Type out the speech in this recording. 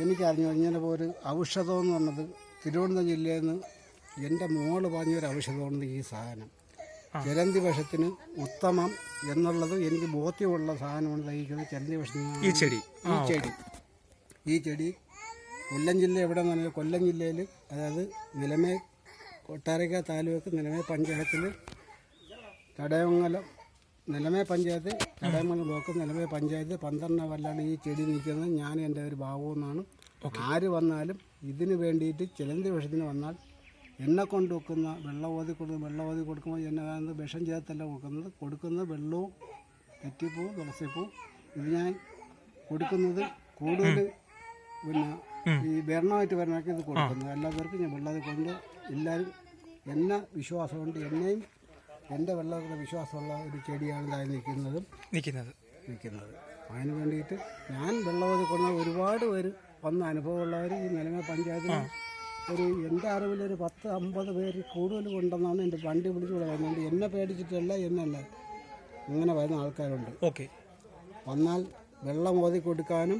എനിക്കറിഞ്ഞു ഇങ്ങനെ ഒരു ഔഷധം എന്ന് പറഞ്ഞത് തിരുവനന്തപുരം ജില്ലയിൽ നിന്ന് എന്റെ മോൾ പറഞ്ഞൊരു ഔഷധമാണ് ഈ സാധനം. ചിലന്തി വിഷത്തിന് ഉത്തമം എന്നുള്ളത് എനിക്ക് ബോധ്യമുള്ള സാധനമാണ്. തയ്ക്കുന്നത് ചിലന്തി വിഷത്തിന് ഈ ചെടി. ഈ ചെടി. ഈ ചെടി കൊല്ലം ജില്ല എവിടെ പറഞ്ഞാൽ കൊല്ലം ജില്ലയിൽ അതായത് നിലമേ കൊട്ടാരക്ക താലൂക്ക് നിലമേ പഞ്ചായത്തിൽ ചടയമംഗലം നിലമേ പഞ്ചായത്ത് കടയമംഗലം ബ്ലോക്ക് നിലമേ പഞ്ചായത്ത് പന്ത്രണ്ട് വല്ലാണ് ഈ ചെടി നിൽക്കുന്നത്. ഞാൻ എന്റെ ഒരു ഭാവമെന്നാണ് ആര് വന്നാലും ഇതിന് വേണ്ടിയിട്ട് ചിലന്തി വിഷത്തിന് വന്നാൽ എണ്ണ കൊണ്ട് വെക്കുന്ന വെള്ളം ഓതി കൊടുക്കും വെള്ളം ഓതി കൊടുക്കുമ്പോൾ എന്നെ കാണുന്നത് വിഷം ചേർത്തല്ല കൊടുക്കുന്നത്. കൊടുക്കുന്നത് വെള്ളവും തെറ്റിപ്പൂ തുളസിപ്പൂവും ഇത് ഞാൻ കൊടുക്കുന്നത് കൂടുതൽ പിന്നെ ഈ ഭരണമായിട്ട് വരണമൊക്കെ ഇത് കൊടുക്കുന്നത് എല്ലാവർക്കും ഞാൻ വെള്ളം കൊണ്ട് എല്ലാവരും എന്നെ വിശ്വാസമുണ്ട് എന്നെയും എന്റെ വെള്ളത്തിന്റെ വിശ്വാസമുള്ള ഒരു ചെടിയാണ് ഇതായി നിൽക്കുന്നതും നിൽക്കുന്നത്. നിൽക്കുന്നത്. അതിന് വേണ്ടിയിട്ട് ഞാൻ വെള്ളവതി കൊണ്ട ഒരുപാട് പേര് വന്ന അനുഭവമുള്ളവർ ഈ നിലമ പഞ്ചായത്തിൽ ഒരു എന്റെ അറിവിൽ ഒരു പത്ത് അമ്പത് പേര് കൂടുതൽ കൊണ്ടെന്നാണ് എന്റെ വണ്ടി വിളിച്ചുകൂടെ പറയുന്നത് എന്നെ പേടിച്ചിട്ടല്ല എന്നല്ല. അങ്ങനെ വരുന്ന ആൾക്കാരുണ്ട്. ഓക്കെ. വന്നാൽ വെള്ളം ഓതി കൊടുക്കാനും